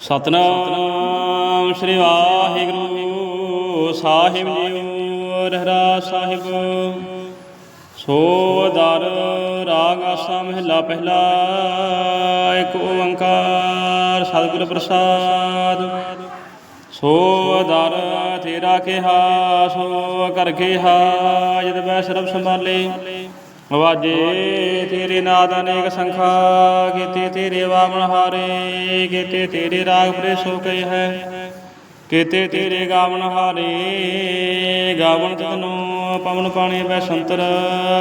ਸਤਨਾਮ ਸ੍ਰੀ ਵਾਹਿਗੁਰੂ ਸਾਹਿਬ ਜੀਓ ਰਹਿਰਾ ਸਾਹਿਬ। ਸੋ ਦਰ ਰਾਗ ਆਸਾ ਮਹਿਲਾ ਪਹਿਲਾ, ਇੱਕ ਓੰਕਾਰ ਸਤਿਗੁਰ ਪ੍ਰਸਾਦ। ਸੋ ਦਰ ਤੇਰਾ ਕਿਹਾ, ਸੋ ਕਰ ਕਿਹਾ ਜਦ ਬੈ ਸਰਬ ਸੰਭਾਲੇ। ਵਾਜੇ ਤੇਰੇ ਨਾਦ ਅਨੇਕ ਸੰਖਾ, ਕੀਤੇ ਤੇਰੇ ਵਾਮਨ ਹਾਰੇ, ਕੀਤੇ ਤੇਰੇ ਰਾਗ ਪ੍ਰੇਸੋ ਕਹੇ ਹੈ। ਕੀਤੇ ਤੇਰੇ ਗਾਵਨ ਹਾਰੇ ਗਾਵਨ ਤਤਨੋ ਪਵਨ ਪਾਣੀ ਬੈ ਸੰਤਰ,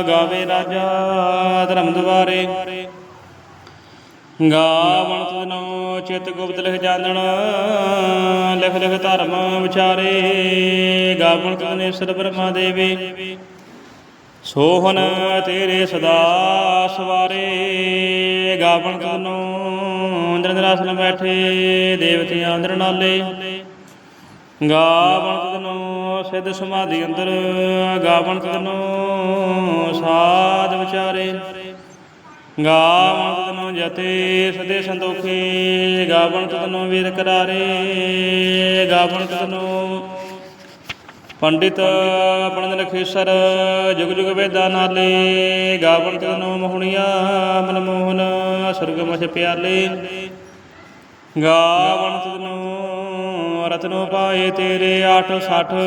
ਗਾਵੇ ਰਾਜਾ ਧਰਮ ਦਵਾਰੇ ਗਾਵਣ ਤਨੋ ਚਿਤ ਗੁਪਤ ਲਿਖ ਜਾਣਨ ਲਿਖ ਲਿਖ ਧਰਮ ਵਿਚਾਰੇ, ਗਾਵਣ ਤਨੇ ਸਰ ਬ੍ਰਹਮਾ ਦੇਵੀ। ਸੋਹਨ ਤੇਰੇ ਸਦਾ ਸਵਾਰੇ, ਗਾਵਣ ਤਨੋ ਇੰਦਰਦਰਾਸਨ ਬੈਠੇ ਦੇਵਤਿਆਂ ਅੰਦਰ ਨਾਲੇ। ਗਾਵਣ ਤਨੋ ਸਿੱਧ ਸਮਾਧੀ ਅੰਦਰ, ਗਾਵਣ ਤਨੋ ਸਾਧ ਵਿਚਾਰੇ। ਗਾਵਣ ਤਨੋ ਜਤੇ ਸਦੇ ਸੰਦੋਖੇ ਗਾਵਣ ਤਦਨੋ ਵੀਰ ਕਰਾਰੇ, ਗਾਵਣ ਤਨੋ ਪੰਡਿਤ ਪਣਨ ਲਖੇਸਰ ਜੁਗ ਜੁਗ ਵੇਦਾਂ ਨਾਲੇ, ਗਾਵਣ ਤਨੋ ਮਹੁਣੀਆ ਮਨਮੋਹਨ ਸੁਰਗ ਮਛ ਪਿਆਲੇ। ਗਾਵਣ ਤਨੋ ਰਤਨੋ ਪਾਏ ਤੇਰੇ 860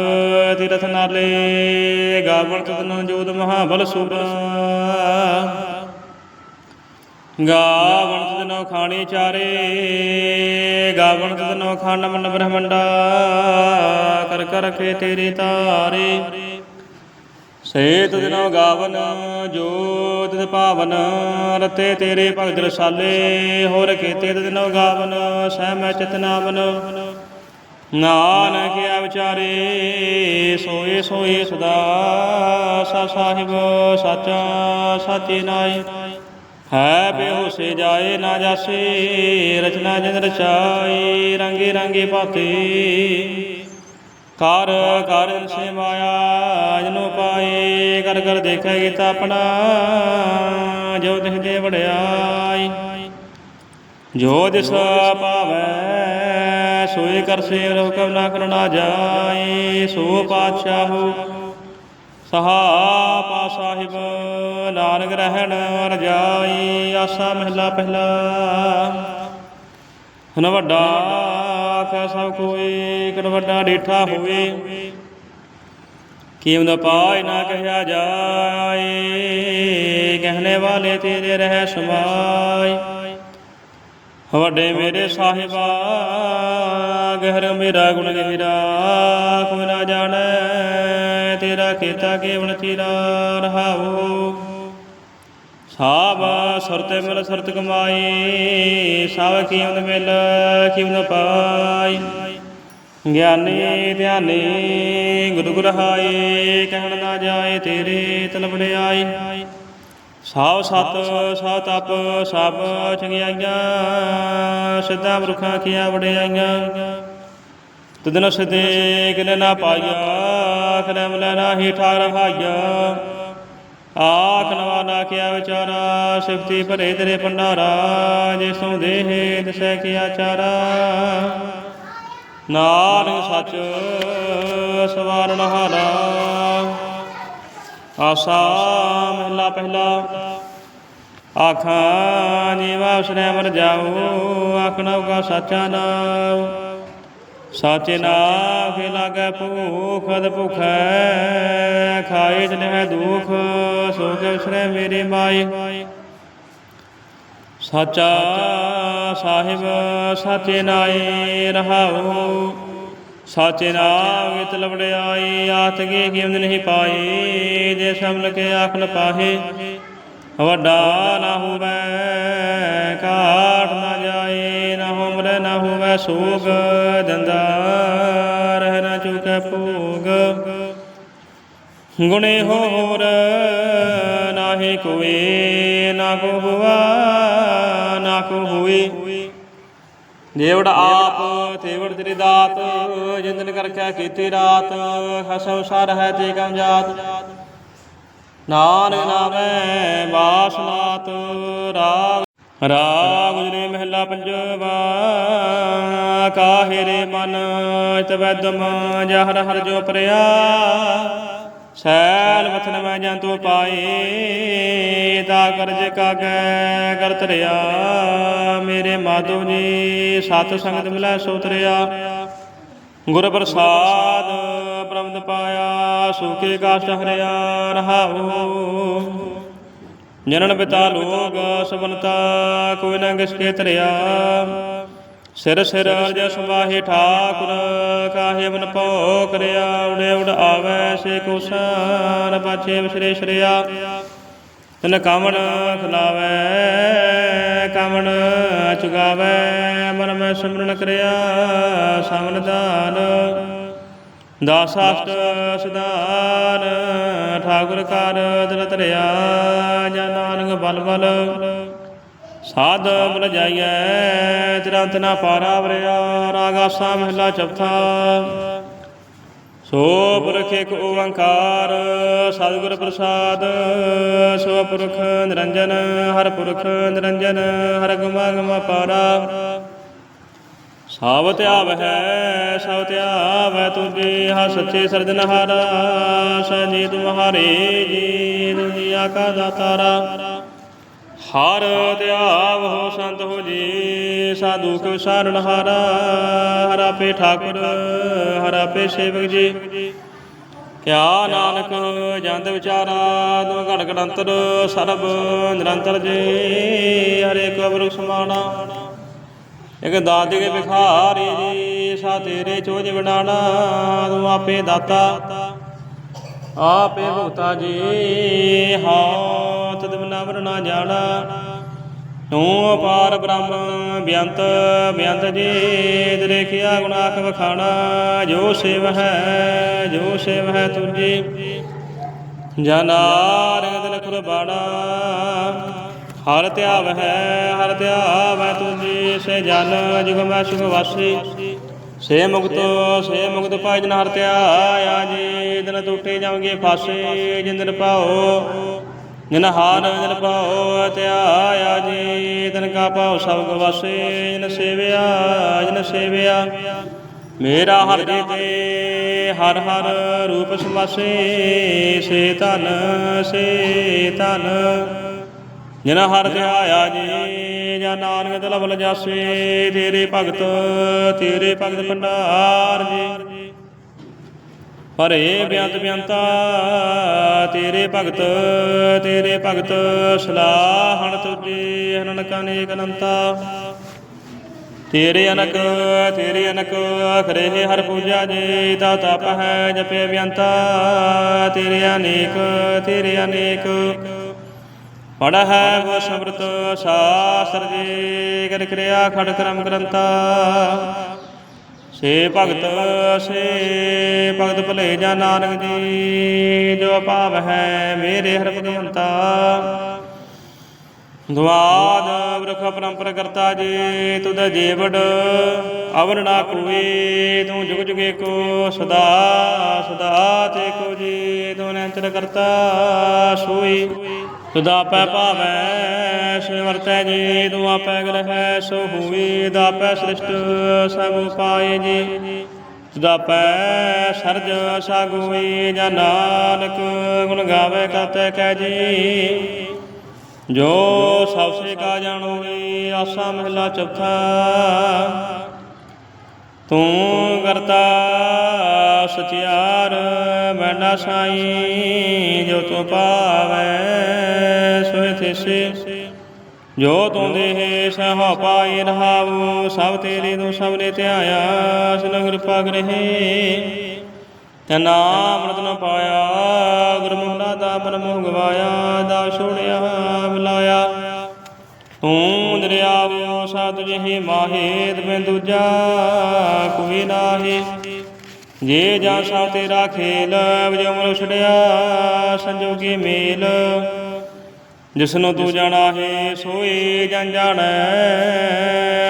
ਤੀਰਥ ਨਾਲੇ, ਗਾਵਣ ਤਨੋ ਜੋਤ ਮਹਾਬਲ ਸੂਰਾ ਗਾਵਣ ਤਨੋ ਖਾਣੀ ਚਾਰੇ ਗਾਵਣ ਤਨੋ ਖੰਡ ਮੰਡ ਬ੍ਰਹਮੰਡਾ, ਕਰ ਕਰ ਰਖੇ ਤੇਰੇ ਤਾਰੇ। ਸੇ ਤਨੋ ਗਾਵਨ ਜੋ ਤਿਤ ਪਾਵਨ, ਰਤੇ ਤੇਰੇ ਭਗਤ ਰਸਾਲੇ, ਹੋਰ ਕੀਤੇ ਤਨੋ ਗਾਵਨ ਸਹਿ ਮੈਂ ਚਿਤ ਨਾਮਨ ਨਾਨਕ ਆ ਵਿਚਾਰੇ, ਸੋਏ ਸੋਏ ਸਦਾ, ਸਾ ਸਾਹਿਬ, ਸਾਚਾ, ਸਾਚੇ ਨਾਏ। ਹੈ ਬੇਹੋਸੇ ਜਾਏ ਨਾ ਜਾਸੇ, ਰਚਨਾ ਜਿਨ ਰਚਾਈ, ਰੰਗੇ ਰੰਗੇ ਭਾਤੇ ਕਰ ਕਰ ਸੇ ਮਾਇਆ, ਜਨੋ ਪਾਏ ਕਰ ਕਰ ਦੇਖੈ ਕੀਤਾ ਆਪਣਾ, ਜੋ ਦਿਖਦੇ ਵੜਿਆਈ ਜੋ ਦਿਸ ਪਾਵੈ, ਸੋਏ ਕਰ ਸੇ ਹੁਕਮ ਨਾ ਕਰਨਾ ਜਾਏ, ਸੋ ਪਾਤਸ਼ਾਹੋ ਸਹਾ ਸਾਹਿਬ, ਨਾਨਕ ਰਹਿਣ ਰਜਾਈ ਆਸਾ ਮਹਿਲਾ ਪਹਿਲਾ। ਹਨ ਵੱਡਾ ਆਖੈ ਸਭ ਕੋਈ ਕਰ ਵੱਡਾ ਡੇਠਾ ਹੋਵੇ। ਕੀਮ ਦਾ ਪਾਇ ਨਾ ਕਹਿਆ ਜਾਏ, ਕਹਿਣੇ ਵਾਲੇ ਤੇਰੇ ਰਹਿ ਸਮਾਈ ਵੱਡੇ ਮੇਰੇ ਸਾਹਿਬਾ, ਗਹਿਰ ਮੇਰਾ ਗੁਣ ਗਹਿਰਾ, ਕੋਈ ਨਾ ਜਾਣੈ। ਤੇਰਾ ਕੀਤਾ ਕੇਵਲ ਤੇਰਾ ਰਹਾਉ ਸਾਬ ਸੁਰਤੇ ਮਿਲ ਸੁਰਤ ਕਮਾਈ, ਸਭ ਕੀਮਤ ਮਿਲ ਕੀਮਤ ਪਾਈ। ਗਿਆਨੀ ਧਿਆਨੀ, ਗੁਰੂ ਗੁਰਹਾਏ ਕਹਿਣ ਨਾ ਜਾਏ ਤੇਰੇ ਤਲ ਵਡਿਆਈ। ਸਾਵ ਸਤ ਸਾ ਤਪ ਸਭ ਚੰਗਿਆਈਆਂ, ਸਿੱਧਾ ਬਰੁਖਾਂ ਕੀਆ ਵਡਿਆਈਆਂ। ਤਦਨ ਸਦੇ ਕਿਨੇ ਨਾ ਪਾਇਆ ਖਰਮ ਲੈ ਨਾਹੀ ਠਾਰ ਰਹਾਇਆ ਆਖ ਨਵਾ ਨਾ ਕਿਆ ਵਿਚਾਰਾ ਸਿਫਤੀ ਭਰੇ ਤੇਰੇ ਭੰਡਾਰਾ, ਜੇ ਸੋ ਦੇਹ ਦਸੈ ਕੀਆ ਚਾਰਾ ਨਾਨਕ ਸੱਚ ਸਵਾਰਨ ਹਾਰਾ ਆਸਾ ਮਹਿਲਾ ਪਹਿਲਾ। ਆਖਾਂ, ਜੀਵਾ ਉਸਨੇ ਮਰ ਜਾਓ ਆਖਣਾ ਕਾ ਸਾਚਾ ਨਾਮ ਸਾਚੇ ਨਾਮ ਕੇ ਲਾਗੇ ਭੂਖ ਅਦ ਭੁਖੈ, ਖਾਏ ਜਨਹਿ ਦੁਖ ਸੋ ਕੇ ਉਸਨੇ ਮੇਰੀ ਮਾਈ। ਸਾਚਾ ਸਾਹਿਬ, ਸਾਚੇ ਨਾਏ ਰਹਾਉ। ਸਾਚੇ ਨਾਮ ਵਿਤ ਲਵੜਿਆਈ ਆਤ ਕੇ ਕੀਮਤ ਨਹੀਂ ਪਾਈ ਜੇ ਸ਼ਮਲ ਕੇ ਆਖਣ ਪਾਹੇ। ਵੱਡਾ ਨਾ ਹੋਵੇ ਕਾਟ ਨਾ ਜਾਏ, ਨਾ ਹੋਮਰੇ ਨਾ ਹੋਵੇ ਸੋਗ। ਦੰਦਾ, ਰਹਿ ਨਾ ਚੁਕੈ ਭੋਗ। ਗੁਣੇ ਹੋਰ ਨਾਹੀ ਕੋਏ, ਨਾ ਕੋ ਹੁਆ, ਨਾ ਕੋ ਹੋਏ। ਦੇਵੜ ਆਪ, ਤੇਵੜ ਤੇਰੀ ਦਾਤ, ਜਿੰਦਨ ਕਰਖਿਆ ਕੀਤੀ ਰਾਤ, ਹਸਮ ਸਰ ਹੈ ਤੇ ਕਮ ਜਾਤ। ਨਾਨਕ ਨਾਮੈ ਬਾਸਨਾਤ ਰਾਗ ਰਾਗ ਗੁਜਰੇ ਮਹਿਲਾ ਪੰਜਵਾ ਕਾਹੇ ਰੇ ਮਨ ਤਵੈਦਮ ਜਹਰ ਹਰ ਜੋ ਪ੍ਰਿਆ। ਸੈਲ ਵਥਨ ਮੈਂ ਜੰਤੂ ਪਾਏ, ਤਾ ਕਰਜ ਕਾਗੈ ਕਰਤ ਰਿਆ ਮੇਰੇ ਮਾਧੋ ਜੀ ਸਤ ਸੰਗਤ ਮਿਲੈ ਸੋਤਰਿਆ ਗੁਰ ਪ੍ਰਸਾਦ ਪ੍ਰਮਦ ਪਾਇਆ ਸੁਖੇ ਕਾਸ਼ਟ ਹਰਿਆ ਰਹਾਉ। ਜਨਨ ਪਿਤਾ ਲੋਕ ਸਬਨਤਾ ਕੋਈ ਨਾ ਕਿਸਕੇ ਤਰਿਆ ਸਿਰ ਸਿਰ ਅਰਜ ਸੁਭਾਹੇ ਠਾਕੁਰ, ਕਾਹੇ ਮਨ ਭੋ ਕਰਿਆ ਉੜੇ ਉੜ ਆਵੈ ਸੇ ਕੁਸਾਨ ਪਾਛੇ ਵਿਸਰੇ ਸ਼ਰਿਆ ਤਨ ਕਾਮਣ ਖਲਾਵੈ, ਕਾਮਣ ਚੁਗਾਵੈ, ਮਨ ਮੈਂ ਸਿਮਰਨ ਕਰਿਆ, ਸਮਨ ਦਾਨ। ਦਾਸਾਸ਼ਟ ਸਿਧਾਨ ਠਾਕੁਰ ਕਰ ਦਿਲ ਧਰਿਆ ਜਾਂ ਨਾਨਕ ਬਲ ਬਲ ਸਾਧ ਮਨ ਜਾਈਐ ਤਿਰੰਤ ਨਾ ਪਾਰਾ ਵਰਿਆ ਰਾਗਾਸਾ ਮਹਿਲਾ ਚੌਥਾ ਸੋ ਪੁਰਖ ਇੱਕ ਓੰਕਾਰ ਸਤਿਗੁਰ ਪ੍ਰਸਾਦ ਸੋ ਪੁਰਖ ਨਿਰੰਜਨ ਹਰ ਪੁਰਖ ਨਿਰੰਜਨ ਹਰ ਗਮਾ ਗਮਾ ਪਾਰਾ ਸਭ ਧਿਆਵ ਹੈ ਸਭ ਧਿਆਵ ਹੈ ਤੁਝੇ ਹਾ ਸੱਚੇ ਸਰਜਨਹਾਰਾ ਸਜੀ ਤੁਮਹਾਰੇ ਜੀ, ਦੁਨੀਆ ਕਾ ਦਾਤਾਰਾ। ਹਰ ਧਿਆਵ ਹੋ ਸੰਤ ਹੋ ਜੀ, ਸਾਧੂ ਕੋ ਸਾਰਣ ਹਾਰਾ। ਹਰ ਠਾਕੁਰ, ਹਰਾ ਆਪੇ ਸੇਵਕ ਜੀ। ਕਿਆ ਨਾਨਕ ਜੰਤ ਵਿਚਾਰਾ ਦੋ ਘੜ ਘੜ ਅੰਤਰ ਸਰਬ ਨਿਰੰਤਰ ਜੀ ਹਰੇ ਕਬਰ ਸਮਾਣਾ। ਇਕ ਦਾਤੇ ਕੇ ਵਿਖਾਰੀ ਜੀ, ਸਾ ਤੇਰੇ ਚੋਜ ਬਣਾਣਾ ਤੂੰ ਆਪੇ ਦਾਤਾ। ਆਪੇ ਭੁਗਤਾ ਜੀ ਹਾਂ ਤਦ ਬਿਨਾ ਨਾ ਜਾਣਾ। ਤੂੰ ਅਪਾਰ ਬ੍ਰਹਮ ਬਿਅੰਤ ਬਿਅੰਤ ਜੀ, ਦਰੇਖਿਆ ਕੀਆ ਗੁਨਾਖ ਵਖਾਣਾ। ਜੋ ਸੇਵ ਹੈ, ਜੋ ਸੇਵ ਹੈ ਤੁਝੀ ਜਨਾਰਗ ਦਿਲ ਕੁਰਬਾਣਾ ਹਰ ਧਿਆਵ ਹੈ ਹਰ ਧਿਆਵ ਹੈ ਤੁਝੀ ਸੇ ਜਨ, ਜੁਗ ਮੈਂ ਸੁਖ ਵਾਸੀ। ਸੇ ਮੁਕਤ ਸੇ ਮੁਕਤ ਪਾਇ ਜਨ ਹਰ ਧਿਆਇਆ ਜੀ ਦਿਨ ਟੁੱਟੇ ਜਾਵਾਂਗੇ ਫਾਸੇ ਜਿੰਦਰ ਪਾਓ ਜਿਨ ਹਾਰ ਜਿਨ ਪਾਓ ਧਿਆਇਆ ਜੀ ਦਿਨ ਕਾ ਪਾਓ ਸਭ ਗੁਰ ਵਾਸੇ ਜਿਨ ਸੇਵਿਆ ਜਿਨ ਸੇਵਿਆ। ਮੇਰਾ ਹਰ ਜੀ ਤੇ ਹਰ ਹਰ ਰੂਪ ਸਮਾਸੇ ਸੇ ਧਨ ਸੇ ਧਨ। ਜਿਨ ਹਰ ਧਿਆਇਆ ਜੀ, ਜਾਂ ਨਾਨਕ ਦਿਲ ਬਲ ਤੇਰੇ ਭਗਤ ਤੇਰੇ ਭਗਤ ਭੰਡਾਰ ਜੀ। ਹਰੇ ਬਿਆੰਤ ਬਿਆੰਤਾ, ਤੇਰੇ ਭਗਤ ਤੇਰੇ ਭਗਤ, ਸਲਾਹਣ ਤੁਝੇ ਅਨੰਕਾ ਨੇਕ ਅਨੰਤਾ। ਤੇਰੇ ਅਨਕ ਤੇਰੇ ਅਨਕ ਅਖਰੇ ਹਰ ਪੂਜਾ ਜੀ, ਤਾ ਤਪ ਹੈ ਜਪੇ ਬਿਆੰਤਾ। ਤੇਰੇ ਅਨੇਕ ਤੇਰੇ ਅਨੇਕ ਪੜ ਹੈ ਵੋ ਸਮਰਤ ਸ਼ਾਸਰ ਜੀ ਕਰ ਕਿਰਿਆ ਖੜ ਕਰਮ ਗ੍ਰੰਥਾ। ਸੇ ਭਗਤ ਸੇ ਭਗਤ ਭਲੇ ਜਾ ਨਾਨਕ ਜੀ, ਜੋ ਭਾਵ ਹੈ ਮੇਰੇ ਹਰ ਭਗਵੰਤਾ ਦੁਆਦ ਬ੍ਰਖ ਪਰੰਪਰ ਕਰਤਾ ਜੀ, ਤੁਧ ਜੀਵੜ ਅਵਰ ਨਾ ਕੋਏ, ਤੂੰ ਜੁਗ ਜੁਗੇ ਕੋ ਸਦਾ ਸਦਾ ਤੇ ਕੋ ਜੀ, ਤੂੰ ਨੰਤਰ ਕਰਤਾ ਸੋਈ। ਤੁਦਾ ਪੈ ਭਾਵੈ ਸਿਮਰਤੈ ਜੀ, ਤੂੰ ਆਪੈ ਗ੍ਰਹਿ ਸੋ ਹੋਈ ਦਾਪੈ ਸ੍ਰਿਸ਼ਟ, ਸਭ ਪਾਏ ਜੀ। ਤੁਦਾ ਪੈ ਸਰਜ ਸਾਗੂਈ, ਜਾਂ ਨਾਨਕ ਗੁਣ ਗਾਵੇ ਕਰਤੇ ਕਹਿ ਜੀ। ਜੋ ਸਭ ਸੇ ਕਾ ਜਾਣੋਗੇ ਆਸਾ ਮਹਿਲਾ ਚੌਥਾ ਤੂੰ ਕਰਤਾ ਸਚਿਆਰ ਮੈਨਾ ਸਾਈ ਜੋ ਤੂੰ ਪਾਵੈ ਸੋਇ ਥਿਸੇ ਜੋ ਤੂੰ ਦੇਹ ਸਹ ਪਾਈ ਰਹਾਉ, ਸਭ ਤੇਰੇ ਤੋਂ ਸਭ ਨੇ ਧਿਆਇਆ ਸਿਨ ਕਿਰਪਾ ਗ੍ਰਹਿ ਤੇ ਨਾਮ ਰਤਨ ਪਾਇਆ ਗੁਰਮੁਖਨਾ ਦਾ ਮਨ ਮੋਹ ਗਵਾਇਆ ਦਾ ਛੋੜਿਆ ਬੁਲਾਇਆ। ਤੂੰ ਦਰਿਆਵੋ ਸਤ ਜਿਹੀ ਮਾਹੇ ਤਵੇਂ ਦੂਜਾ ਕੋਈ ਨਾਹੀ। ਜੇ ਜਾਂ ਸਾ ਤੇਰਾ ਖੇਲ ਵਜੋ ਮਨ ਛੜਿਆ ਸੰਜੋਗੀ ਮੇਲ। ਜਿਸਨੂੰ ਤੂੰ ਜਾਣਾ ਹੈ ਸੋਈ ਜਨ ਜਾਣੈ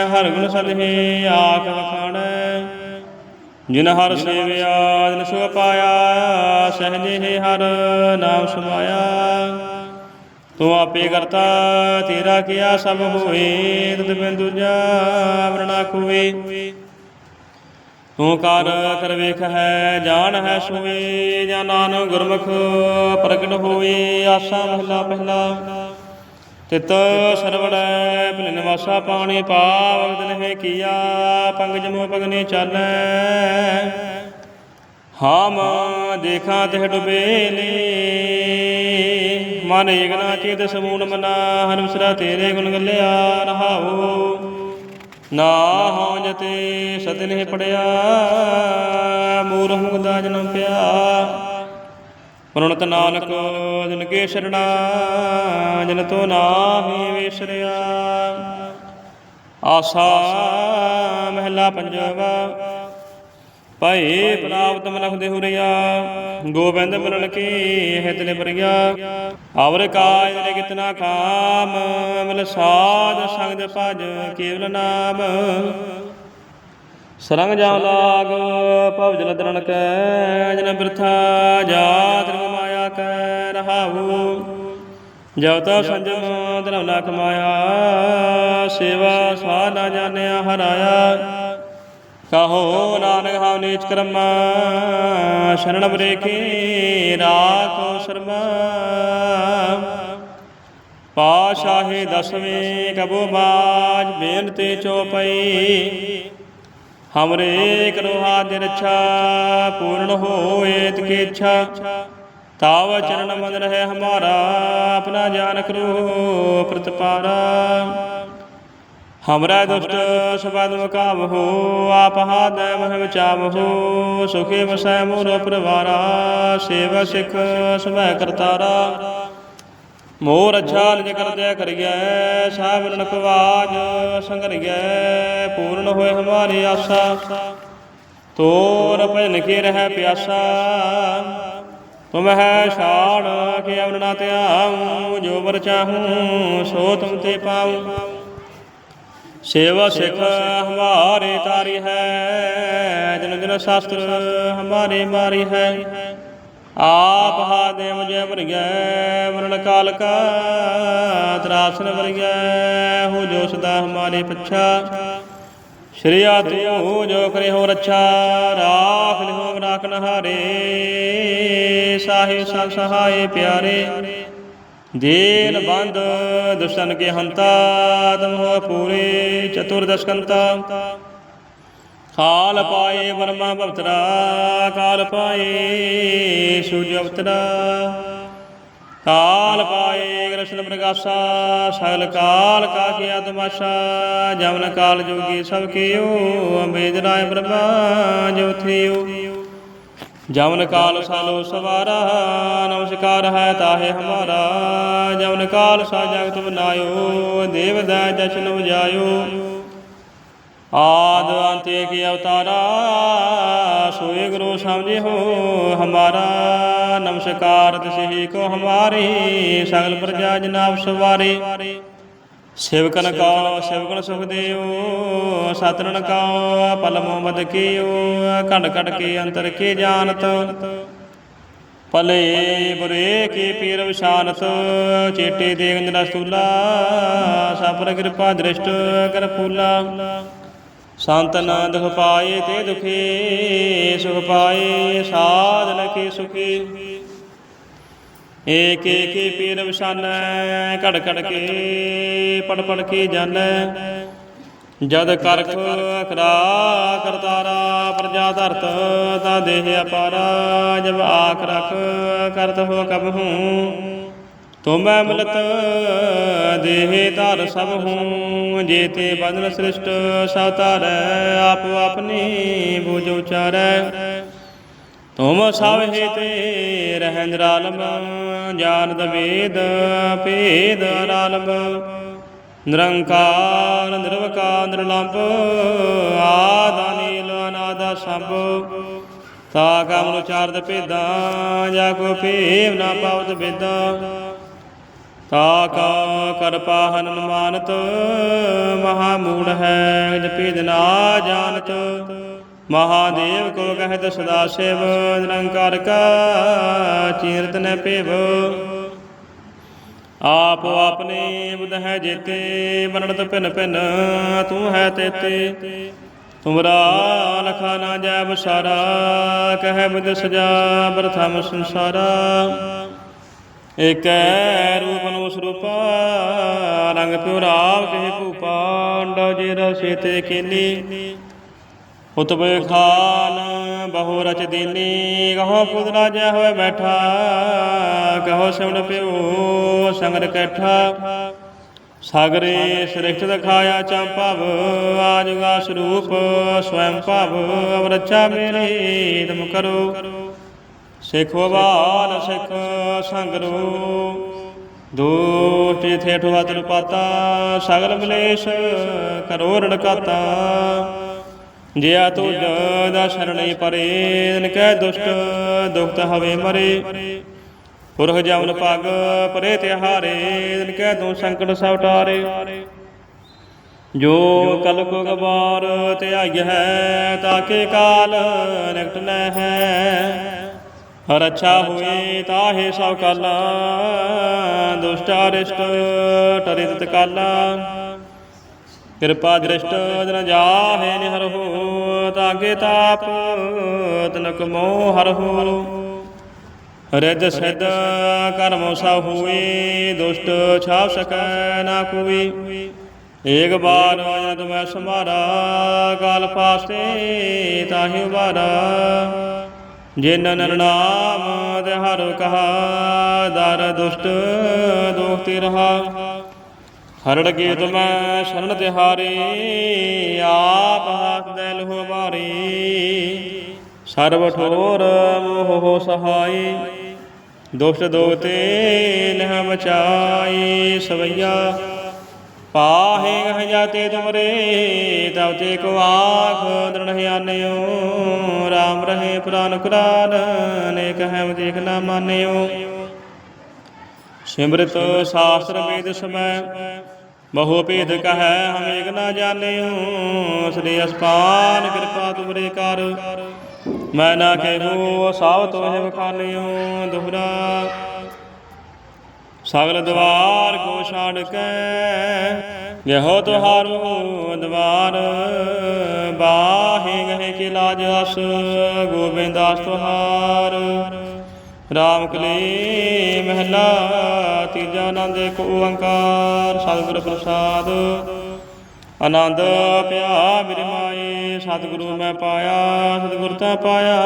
ਹਰ ਗੁਣ ਸਦਹੇ ਆਖ ਵਖਾਣੈ। ਜਿਨ ਹਰ ਸੇਵਿਆ ਜਿਨ ਸੁਖ ਪਾਇਆ ਸਹਜੇ ਹਰ ਨਾਮ ਸਮਾਇਆ। ਤੂੰ ਆਪੇ ਕਰਤਾ, ਤੇਰਾ ਕੀਆ ਸਭ ਹੋਏ ਤਦ ਬਿਨ ਦੂਜਾ ਵਰਣਾ ਕੋਏ ਤੂੰ ਕਰ ਕਰ ਵੇਖ ਹੈ, ਜਾਣ ਹੈ ਸੋਏ ਜਾਂ ਨਾਨਕ ਗੁਰਮੁਖ ਪ੍ਰਗਟ ਹੋਏ ਆਸਾ ਮਹਿਲਾ ਪਹਿਲਾ। ਤਿਤ ਸਰਵੜੈ ਭਿਲ ਨਿਵਾਸਾ ਪਾਣੀ ਪਾਵ, ਦਿਨ ਹੈ ਕੀਆ, ਪੰਗਜ ਮੋ ਪਗਨੇ ਚਾਲੈ। ਹਾਮ ਦੇਖਾਂ ਤੇ ਡੁਬੇਲੇ ਮਨ ਇਗਨਾ ਚਿਤ ਸਮੂਨ ਮਨਾ, ਹਰ ਤੇਰੇ ਗੁਣ ਗੱਲਿਆ, ਰਹਾਉ। ਨਾ ਹਉ ਜਤੇ ਸਤਿ ਪੜਿਆ ਮੂਰਖ ਮੁਗਦਾ ਜਨਮ ਪਿਆ। ਪਰਣਤ ਨਾਨਕ, ਜਿਨ ਕੇ ਸ਼ਰਣਾ, ਜਨ ਤੋ ਨਾਹੀ ਵਿਸਰਿਆ। ਆਸਾ ਮਹਿਲਾ ਪੰਜਵਾ ਭਏ ਪ੍ਰਾਪਤ ਮਨਖ ਦੇ ਹੁਰਿਆ, ਗੋਬਿੰਦ ਮਿਲਣ ਕੀ ਹਿਤ ਨੇ ਬਰਿਆ ਆਵਰ ਕਾਜ ਨੇ ਕਿਤਨਾ ਖਾਮ ਮਿਲ ਸਾਧ ਸੰਗ ਦੇ ਭਜ ਕੇਵਲ ਨਾਮ। ਸਰੰਗ ਜਾਉ ਲਾਗ ਭਵ ਜਲ ਦਰਣ ਕੈ, ਜਨ ਬਿਰਥਾ ਜਾਤ ਰੰਗ ਮਾਇਆ ਕੈ ਰਹਾਉ। ਜਬ ਤਾ ਸੰਜਮ ਧਰਮ ਨਾ ਕਮਾਇਆ, ਸੇਵਾ ਸਵਾ ਨਾ ਜਾਣਿਆ ਹਰਾਇਆ। ਕਹੋ ਨਾਨਕ ਹਉ ਨੀਚ ਕਰਮਾ ਸ਼ਰਣ ਬਰੇਖੀ ਰਾਖੋ ਸ਼ਰਮਾ। ਪਾਸ਼ਾਹੇ ਦਸਵੇਂ ਕਬੋ ਬਾਜ, ਬੇਨਤੀ ਚੋਪਈ। ਹਮਰੇ ਕਰੋ ਹਾਜ ਰੱਛਾ ਪੂਰਨ ਹੋਏ ਤਿਕੇ ਇੱਛਾ ਤਾਵ ਚਰਨ ਮਨ ਰਹੇ ਹਮਾਰਾ, ਆਪਣਾ ਜਾਨ ਕਰੋ ਪ੍ਰਤਪਾਰਾ। ਹਮਰਾ ਦੁਸ਼ਟ ਸਬਦ ਮਕਾਮ ਹੋ ਆਪ ਹਾਦ ਮਹ ਵਿਚਾਮ ਹੋ ਸੁਖੇ ਵਸੈ ਮੋਰ ਪਰਵਾਰਾ, ਸੇਵਾ ਸਿਖ ਮੋਰ ਅੱਛਾ ਨਿਜ ਕਰਦਿਆ ਕਰੀਐ ਸਾਹ ਮਿਲਨ ਕਵਾਜ ਸੰਗਰੀਐ ਪੂਰਨ ਹੋਏ ਹਮਾਰੀ ਆਸਾ। ਤੋਰ ਭਜਨ ਕੇ ਰਹਿ ਪਿਆਸਾ ਤੁਮ ਹੈ ਛਾੜ ਕੇ ਅਵਨ ਨਾ ਧਿਆਉ, ਜੋ ਵਰ ਚਾਹੂੰ ਸੋ ਤੁਮ ਤੇ ਪਾਉ। ਸੇਵਾ ਸਿਖ ਹਮਾਰੇ ਤਾਰੀ ਹੈ, ਜਨ ਜਨ ਸ਼ਾਸਤਰ ਹਮਾਰੇ ਮਾਰੀ ਹੈ। ਆਪ ਹਾਦੇ ਮੁਝੇ ਭਰਿਐ ਵਰਣ ਕਾਲ ਕਾ ਤਰਾਸਨ ਭਰਿਐ ਹੋ ਜੋ ਸਦਾ ਹਮਾਰੇ ਪੱਛਾ। ਸ਼੍ਰੀ ਆਤੂ ਜੋ ਕਰੇ ਹੋ ਰੱਛਾ, ਰਾਖ ਲਿਓ ਰਾਖਨ ਹਾਰੇ ਸਾਹਿਬ ਸੰਗ ਸਹਾਏ ਪਿਆਰੇ। ਦੇਨ ਬੰਦ ਦੁਸ਼ਟਨ ਕੇ ਹੰਤਾ, ਤਮ ਹੋ ਪੂਰੇ ਚਤੁਰਦਸ਼ਕੰਤਾ ਕਾਲ ਪਾਏ ਵਰਮਾ ਭਵਤਰਾ, ਕਾਲ ਪਾਏ ਸੂਰਜ ਅਵਤਰਾ। ਕਾਲ ਪਾਏ ਕ੍ਰਿਸ਼ਨ ਪ੍ਰਗਾਸਾ ਸਗਲ ਕਾਲ ਕਾ ਕੀਆ ਤਮਾਸ਼ਾ ਜਮਨ ਕਾਲ ਜੋਗੀ ਸਭ ਕੀਓ ਅੰਬੇਦ ਰਾਏ ਬ੍ਰਹਮਾ, ਜੋ ਥਿਓ ਜਮਨ ਕਾਲ ਸਾਲੋ ਸਵਾਰਾ, ਨਮਸਕਾਰ ਹੈ ਤਾਹੇ ਹਮਾਰਾ। ਜਮਨ ਕਾਲ ਸਾ ਜਗਤ ਬਨਾਇਓ, ਦੇਵ ਦਾ ਜਸ਼ਨ ਉਜਾਇਓ। ਆਦ ਅੰਤੇ ਕੀ ਅਵਤਾਰਾ, ਸੋਏ ਗੁਰੂ ਸਮਝੇ ਹੋ ਹਮਾਰਾ। ਨਮਸਕਾਰ ਤਿਸਹੀ ਕੋ ਹਮਾਰੀ, ਸਗਲ ਪ੍ਰਜਾ ਜਨਾਬ ਸਵਾਰੇ। ਸੇਵਕਨ ਕਾ ਸੇਵਕਨ ਸੁਖ ਦੇਓ ਸਤਰਨ ਕਾ ਪਲ ਮੋਮਦ ਕੀਓ ਘਟ ਘੜ ਕੇ ਅੰਤਰ ਕੇ ਜਾਣਤ? ਭਲੇ ਬੁਰੇ ਕੀ ਪੀਰ ਵਿਸ਼ਾਨਤ ਚੇਟੇ ਦੇਗਨ ਰਸੂਲਾ ਸਪਰ ਕਿਰਪਾ ਦ੍ਰਿਸ਼ਟ ਕਰ ਫੂਲਾ। ਸੰਤ ਦੁਖ ਪਾਏ ਤੇ ਦੁਖੀ, ਸੁਖ ਪਾਏ, ਸਾਧ ਲਖੇ ਸੁਖੀ। ਏਕ ਏਕ ਪੀਰ ਵਿਸ਼ਾਨੈ ਘੜ ਘੜ ਕੇ ਪੜ ਪੜ ਕੇ ਜਾਣੈ ਜਦ ਕਰਖ ਅਖਰਾ ਕਰਤਾਰਾ ਪ੍ਰਜਾ ਧਰਤ, ਤਾ ਦੇਹ ਅਪਾਰਾ, ਜਬ ਆਖ ਰਖ ਕਰਤ ਹੋ ਕਬ ਹੂੰ। ਤੁਮੈ ਮਿਲਤ, ਦੇਹ ਧਰ ਸਭ ਹੂੰ। ਜੇਤੇ ਬੰਧਨ ਸ੍ਰਿਸ਼ਟ, ਸਭ ਧਰੈ, ਆਪ ਆਪਣੀ ਬੁਝ ਉਚਾਰੈ। ਤੁਮ ਸਭ ਹੇਤੇ ਰਹਿ ਨਿਰਾਲਮ ਜਾਣਦ ਵੇਦ, ਭੇਦ ਅਰਾਲਮ ਨਿਰੰਕਾਰ, ਨਿਰਵਕਾਰ ਨਿਰਲੰਭ ਆਦਾ ਨੀਲ ਅਨਾਦਾ ਸਭ ਤਾ ਕਮਨ ਉਚਾਰਦ ਭੇਦਾਂ, ਜਾ ਕੋ ਭੇਵ ਨਾ ਪਾਵਤ ਬੇਦਾਂ। ਤਾ ਕਾ ਕਰਪਾ ਹਨੁਮਾਨਤ ਮਹਾ ਮੂੜ ਹੈ ਜਦ ਭੇਦ ਨਾ ਜਾਣਤ। ਮਹਾਦੇਵ ਕੋ ਕਹਿਤ ਸਦਾ ਸਿਵ, ਨਿਰੰਕਾਰ ਕਾ ਚੀਰਤ ਨ ਭੇਵ ਆਪ ਆਪਣੇ ਬੁਧ ਹੈ ਜੇਤੇ, ਵਰਣਤ ਭਿਨ ਭਿਨ, ਤੂੰ ਹੈ ਤੇਤੇ। ਤੁਮਰਾ ਲਖਾ ਨਾ ਜੈ ਬਸਾਰਾ, ਕਹਿ ਬੁਧ ਸਜਾ ਪ੍ਰਥਮ ਸੰਸਾਰਾ। ਏਕੈ ਰੂਪ ਨੂੰ ਸਰੂਪਾ, ਰੰਗ ਪਿਉ ਰਾਵ ਕਹੇ ਭੂਪਾ ਅੰਡਾ ਜੇ ਰਸੇ ਤੇ ਕੀਨੀ ਉਤਬੇ ਖਾਨ ਬਹੁ ਰਚ ਦੀਨੀ, ਕਹੋ ਪੁੱਤਰਾ ਜੈ ਹੋਏ ਬੈਠਾ, ਕਹੋ ਸਿਮਣ ਪਿਓ ਸੰਗਰ ਕੈਠਾ। ਸਾਗਰੇ ਸ੍ਰਿਸ਼ਟ ਦਿਖਾਇਆ ਚੰਪਵ ਆਜੁਗਾ ਸਰੂਪ ਸਵੈੰ ਭਵ ਅਵਰਚਾ ਮੇਰੀ ਤਮ ਕਰੋ। ਸਿੱਖ ਬਾਲ ਸਿੱਖ ਸੰਗਰੋ ਦੋਟੇ ਥੇਠ ਵਤਨ ਪਾਤਾ, ਸਗਲ ਮਲੇਸ਼ ਕਰੋ ਰੜਕਾਤਾ। ਜਿਆ ਤੂੰ ਦਾ ਸ਼ਰਣੇ ਪਰੇ ਦਿਨ ਕਹਿ ਦੁਸ਼ਟ, ਦੁਖਤ ਹਵੇ ਮਰੇ। ਪੁਰਖ ਜਮਨ ਪਗ ਪਰੇ ਤਿਹਾਰੇ ਦਿਨ ਕਹਿ ਦੋ ਸੰਕਟ ਸਭ ਟਾਰੇ। ਜੋ ਕਲ ਕੋ ਗਵਾਰ ਧਿਆਈ ਹੈ ਤਾਕੇ ਕਾਲ ਨਿਕਟ ਨ ਹੈ। ਹਰ ਅੱਛਾ ਹੋਏ, ਤਾਹੇ ਸਭ ਕਾਲਾ, ਦੁਸ਼ਟ ਅਰਿਸ਼ਟ, ਟਰਿਤ ਕਾਲਾ। ਕਿਰਪਾ ਦ੍ਰਿਸ਼ਟ ਜਨ ਜਾਹੇ ਨਿਹਰ ਹੋ, ਤਾਗੇ ਤਾਪ ਤਨਕ ਮੋਹ ਹਰ ਹੋ ਸਿਧ ਕਰਮ ਸਭ ਹੋਏ, ਦੁਸ਼ਟ ਛਾਪ ਸਕੈ ਨਾ ਕੋਈ। ਏਕ ਬਾਰ ਜਨ ਤੁਮੈ ਸਮਾਰਾ ਕਾਲ ਪਾਸੇ ਤਾਹਿ ਉਬਾਰਾ ਜਿਨ ਨਰ ਨਾਮ ਤੇ ਹਰ ਕਹਾ, ਦਰ ਦੁਸ਼ਟ ਦੋਖ ਤੇ ਰਹਾ। ਹਰੜ ਕੇ ਤੁਮੈ ਸ਼ਰਨ ਤਿਹਾਰੇ ਆਪ ਹੱਥ ਦੇ ਲਹੋ ਮਾਰੀ ਸਰਬ ਠੋਰ ਮੋਹ ਹੋ ਸਹਾਈ ਦੁਸ਼ਟ ਦੋਤੇ ਲਹ ਬਚਾਈ। ਸਵਈਆ ਪਾਹੇ ਗਹ ਜਾਤੇ ਤੁਮਰੇ ਤਬ ਤੇ ਕੋ ਆਖ ਦ੍ਰਿੜ ਆਨਿਓ। RAM ਰਹੇ ਪੁਰਾਨ ਕੁਰਾਨ ਅਨੇਕ ਹਮ ਦੇਖ ਨਾ ਮਾਨਿਓ। ਸਿਮਰਤ ਸ਼ਾਸਤਰ ਵੇਦ ਸਮੈ ਬਹੁ ਭੇਦ ਕਹੈ, ਹਮ ਨਾ ਜਾਣਿਓ, ਸ੍ਰੀ ਅਸਪਾਨ ਕਿਰਪਾ ਤੁਮਰੇ ਕਰ। ਮੈਂ ਨਾ ਕਹਿਓ ਸਭ ਤੋਹਿ ਬਖਾਨਿਓ ਦੁਹਰਾ। ਸਗਲ ਦਵਾਰ ਕੋ ਛਾੜ ਕੇ ਯਹੋ ਤੁਹਾਰੋ ਦਵਾਰ। ਬਾਹੇ ਗਹਿ ਕੇ ਲਾਜ ਅਸ ਗੋਬਿੰਦਾਸ ਤੁਹਾਰ। ਰਾਮ ਕਲੇ ਮਹਿਲਾ, ਤੀਜਾ ਆਨੰਦ ਏਕ ਓੰਕਾਰ, ਸਤਿਗੁਰ ਪ੍ਰਸਾਦ। ਆਨੰਦ ਪਿਆ ਮੇਰੇ ਮਾਏ, ਸਤਿਗੁਰੂ ਮੈਂ ਪਾਇਆ, ਸਤਿਗੁਰ ਤਾਂ ਪਾਇਆ,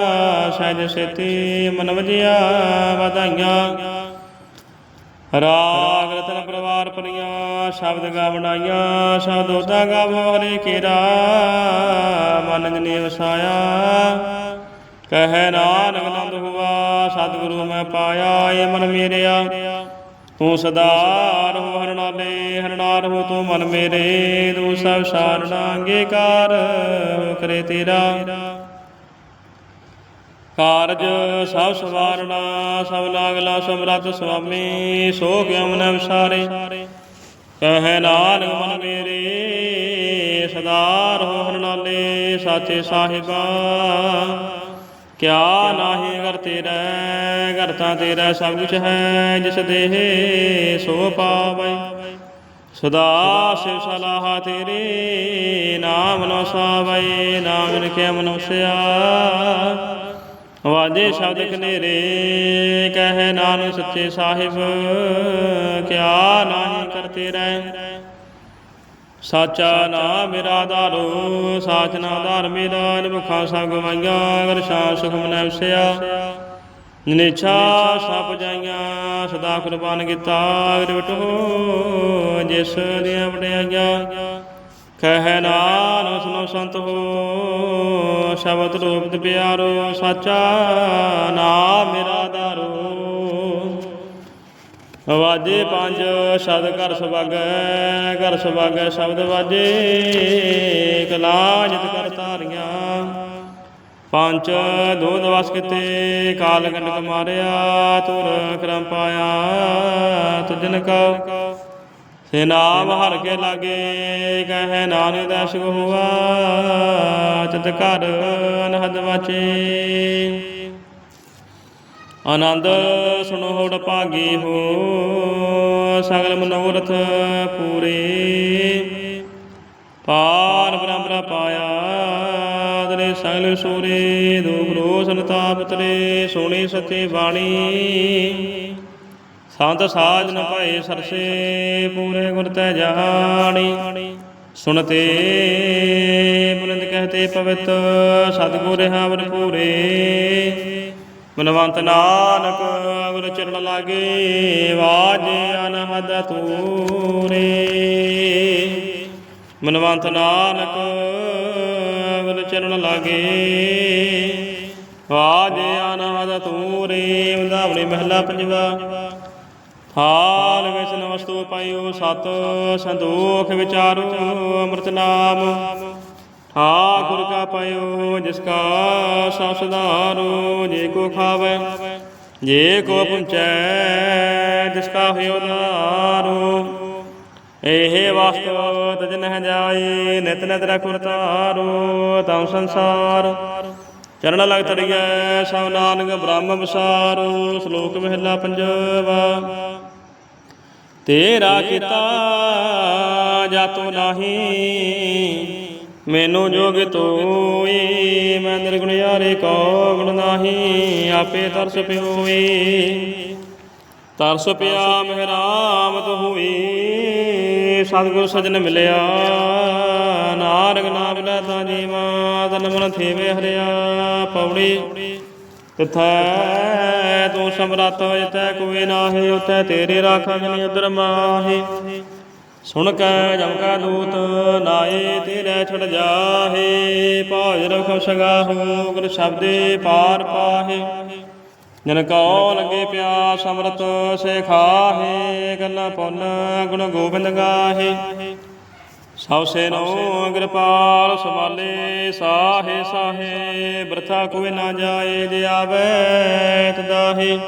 ਸਹਿਜ ਸੇਤੀ ਮਨ ਵਜਿਆ ਵਧਾਈਆਂ। ਰਾਗ ਰਤਨ ਪਰਵਾਰ ਪਰੀਆਂ ਸ਼ਬਦ ਗਾ ਬਣਾਈਆਂ ਸ਼ਬਦ ਉਦਾ ਗਾਵੋ ਹਰੇ ਕੇਰਾ ਮਨ ਜਨੇ ਵਸਾਇਆ ਕਹਿ ਨਾਨਕ ਆਨੰਦ ਹੁਆ ਸਤਿਗੁਰੂ ਮੈਂ ਪਾਇਆ ਏ ਮਨ ਮੇਰਿਆ। ਤੂੰ ਸਦਾ ਰਹੋ ਹਰ ਨਾਲੇ ਹਰ ਨਾਰ ਤੂੰ ਮਨ ਮੇਰੇ। ਤੂੰ ਸਭ ਸਾਰਣਾ ਅੰਗੀਕਾਰ ਕਰੇ ਤੇਰਾ। ਕਾਰਜ ਸਭ ਸਵਾਰਣਾ ਸਭ ਲਾਗਲਾ ਸਮਰੱਥ ਸੁਆਮੀ, ਸੋ ਕਿਉ ਨ ਵਿਸਾਰੇ ਕਹੈ ਨਾਨਕ ਮਨ ਮੇਰੇ, ਸਦਾ ਰਹੋ ਹਰ ਨਾਲੇ ਸਾਚੇ ਸਾਹਿਬਾ। ਕਿਆ ਨਾਹੀ ਘਰ ਤੇਰਾ ਘਰ ਤਾਂ ਤੇਰਾ ਸਭ ਕੁਛ ਹੈ, ਜਿਸ ਦੇਹ ਸੋ ਪਾਵੈ। ਸਦਾ ਸਿਵ ਸਲਾਹ ਤੇਰੇ, ਨਾਮ ਨੋ ਸਾਵੈ, ਨਾਮ ਲਿਖਿਆ ਮਨੁਸਿਆ। ਵਾਜੇ ਸ਼ਬਦ ਕਨੇਰੇ, ਕਹੈ ਨਾਨਕ ਸੱਚੇ ਸਾਹਿਬ, ਕਿਆ ਨਾਹੀ ਕਰਤੇ ਰਹਿ ਸਾਚਾ ਨਾਮ ਮੇਰਾ ਆਧਾਰੋ ਸਾਚ ਨਾ ਆਧਾਰ ਮੇਰਾ, ਨਿਮਖਾਂ ਸਭ ਅਗਰ ਸ਼ਾ ਸੁਖ ਮਨੈ ਵਸਿਆ। ਨਿਛਾ ਸਭ ਜਾਈਆਂ, ਸਦਾ ਕੁਰਬਾਨ ਕੀਤਾ, ਅਗਰ ਵਟੋ ਜਿਸ ਦੀਆਂ ਵਡਿਆਈਆਂ ਕਹਿ ਨਾਨਕ ਸੁਨੋ ਸੰਤ ਹੋ, ਸ਼ਬਦ ਰੂਪ ਪਿਆਰੋ, ਸਾਚਾ ਨਾਮ ਮੇਰਾ ਆਧਾਰੋ ਵਾਜੇ ਪੰਜ ਸ਼ਬਦ ਘਰ ਸੁਭਾਗੈ ਘਰ ਸੁਭਾਗੈ ਸ਼ਬਦ ਵਾਜੇ ਕਲਾ ਜਿਤ ਕਰ ਧਾਰੀਆਂ। ਪੰਜ ਦੋ ਦਵਸ ਕਿਤੇ, ਕਾਲ ਗੰਡਕ ਮਾਰਿਆ, ਤੁਰ ਕਰਮ ਪਾਇਆ ਤੁਜਨ ਕਾ ਸੇ ਨਾਮ ਹਰ ਕੇ ਲਾਗੇ, ਕਹੈ ਨਾਨਕ ਦਰਸ਼ਕ ਹੁਆ ਤਤ ਘਰ ਅਨਹਦ ਵਾਚੇ। ਆਨੰਦ ਸੁਣੋ ਭਾਗੀ ਹੋ, ਸਗਲ ਮਨੋਰਥ ਪੂਰੇ। ਪਾਰ ਬ੍ਰਹਮ ਪਾਇਆ ਸਗਲ ਸੂਰੇ, ਦੁਖ ਰੋਸ ਸੰਤਾਪ ਤਰੇ ਸੋਣੀ ਸੱਚੇ ਬਾਣੀ। ਸੰਤ ਸਾਜ ਨ ਭਏ ਸਰਸੇ, ਪੂਰੇ ਗੁਰ ਤੈ ਜਾਣੀ। ਸੁਨਤੇ ਬੁਲੰਦ ਕਹਤੇ ਪਵਿੱਤ, ਸਤਿਗੁਰ ਰਹਾ ਭਰਪੂਰੇ। ਮਨਵੰਤ ਨਾਨਕ ਗੁਰ ਚਰਨ ਲਾਗੇ ਵਾਜੇ ਅਨਹਦ ਤੂਰੇ। ਮਨਵੰਤ ਨਾਨਕ ਗੁਰ ਚਰਨ ਲਾਗੇ ਵਾਜੇ ਅਨਹਦ ਤੂਰੇ। ਵੰਦਾਵਣੀ ਮਹਿਲਾ ਪੰਜਵਾ, ਹਾਲ ਵਿੱਚ ਨਮਸਤੂ ਪਾਇਓ ਸਤ ਸੰਦੋਖ ਵਿਚਾਰੋ ਅੰਮ੍ਰਿਤ ਨਾਮ। ਠਾਕੁਰ ਕਾ ਪਾਇਓ, ਜਿਸ ਕਾ ਸਭ ਸੁਧਾਰੋ ਜੇ ਕੋ ਖਾਵੇ, ਜੇ ਕੋ ਪੁੰਚੈ, ਜਿਸ ਕਾ ਹੋਇਓ ਨਾਰੋ ਇਹ ਵਸਤ ਤਜ ਨਹਿ ਜਾਏ, ਨਿਤ ਨਿਤ ਰਖੁਰ ਤਾਰੋ ਤਮ ਸੰਸਾਰ। ਚਰਨ ਲਗ ਤਰੀਐ ਸਭ ਨਾਨਕ ਬ੍ਰਹਮ ਵਿਸਾਰੋ, ਸ਼ਲੋਕ ਮਹਿਲਾ ਪੰਜਵਾ। ਤੇਰਾ ਕੀਤਾ ਜਾਤੋ ਨਾਹੀ ਮੈਨੂੰ ਜੋਗ ਤੋਈ ਮੈਂ ਨਿਰਗੁਣ ਯਾਰੇ ਕੋ ਗੁਣ ਨਾਹੀ, ਆਪੇ ਤਰਸ ਪਿਓਈ ਤਰਸ ਪਿਆ ਮਹਿਰਾਮਤ ਹੋਈ, ਸਤਿਗੁਰ ਸਜਣ ਮਿਲਿਆ। ਨਾਨਕ ਨਾਮ ਮਿਲਿਆ ਤਾਂ ਜੀਵਾ, ਤਨ ਮਨ ਥੇਵੇ ਹਰਿਆ ਪੌੜੀ। ਤਿਥੈ ਤੂੰ ਸਮਰੱਥ ਜਿਤੈ ਕੋਈ ਨਾਹੀ ਉਤੈ ਤੇਰੇ ਰਾਖਾ ਜਨੀ ਉਦਰ ਮਾਹੀ। ਸੁਣ ਕੈ ਜਮ ਕਾ ਦੂਤ ਨਾਏ ਤੇਰੇ ਛੜ ਜਾਹੇ ਭਾਜ ਰਖ ਸਗਾਹੋ ਗੁਰ ਸ਼ਬਦੇ ਪਾਰ ਪਾਹੇ। ਜਨ ਕਉ ਲੱਗੇ ਪਿਆਸ ਅੰਮ੍ਰਿਤ ਸੇ ਖਾਹੇ ਗੱਲਾਂ ਪੁੰਨ ਗੁਣ ਗੋਬਿੰਦ ਗਾਹੇ। ਸਭ ਸੇ ਨੋ ਕਿਰਪਾਲ ਸਮਾਲੇ ਸਾਹੇ ਸਾਹੇ ਬਰਥਾ ਕੋਈ ਨਾ ਜਾਏ ਜੇ ਆਵੇ ਤਦਾਹੇ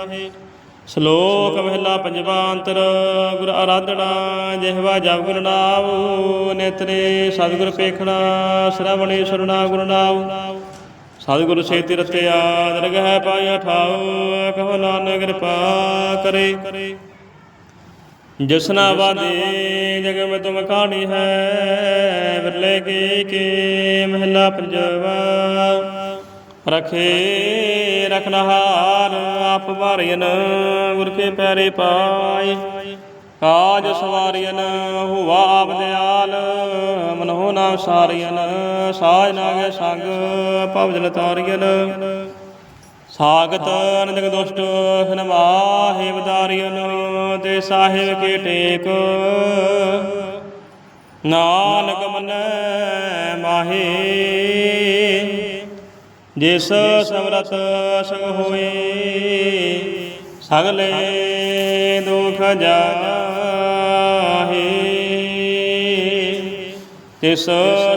ਸ਼ਲੋਕ ਮਹਿਲਾ ਪੰਜਵਾ ਅੰਤਰ ਗੁਰ ਆਰਾਧਣਾ ਜਿਹਵਾ ਜਪ ਗੁਰ ਨਾਮ ਨੇਤਰੇ ਸਤਿਗੁਰ ਪੇਖਣਾ, ਸ਼ਰਵਣੇ ਸੁਰਣਾ ਗੁਰ ਨਾਮ ਸਤਿਗੁਰ ਸੇ ਤਿਰਤਿਆ ਦਰਗਹਿ ਪਾਇਆ ਠਾਉ, ਕਹੋ ਨਾਨਕ ਕਿਰਪਾ ਕਰੇ। ਜਸਨਾ ਵਾਦੇ ਜਗ ਮੈਂ ਤੁਮ ਕਹਾਣੀ ਹੈ, ਵਿਰਲੇ ਕੇ ਕੇ ਮਹਿਲਾ ਪੰਜਵਾ। ਰਖੇ ਰਖਨਹਾਰ ਆਪ ਵਾਰਿਨ ਗੁਰ ਕੇ ਪੈਰੇ ਪਾਏ। ਕਾਜ ਸਵਾਰੀਨ ਹੁਆ ਆਪ ਦਿਆਲ ਮਨੋ ਨਾਮ ਸਾਰੀਨ ਸਾਜ ਨਾਗੇ ਸੰਗ ਭਵਜਨ ਤਾਰੀਨ ਸਾਗਤ ਨੰਦਕ ਦੁਸ਼ਟ ਹਨਮਾਹੇ ਵਦਾਰੀਨ ਤੇ ਸਾਹਿਬ ਕੇ ਟੇਕ। ਨਾਨਕ ਮਨੈ ਮਾਹੇ ਜਿਸ ਸਮਰਤ ਸਗ ਹੋਏ, ਸਗਲੇ ਦੁਖ ਜਾਹੇ ਤਿਸ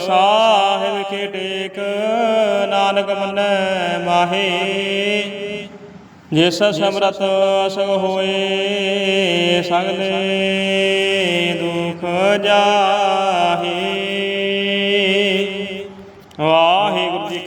ਸਾਹਿਬ ਕੇ ਟੇਕ ਨਾਨਕ ਮੰਨੈ ਮਾਹੇ। ਜਿਸ ਸਮਰਤ ਸਗ ਹੋਏ, ਸਗਲੇ ਦੁਖ ਜਾਹੇ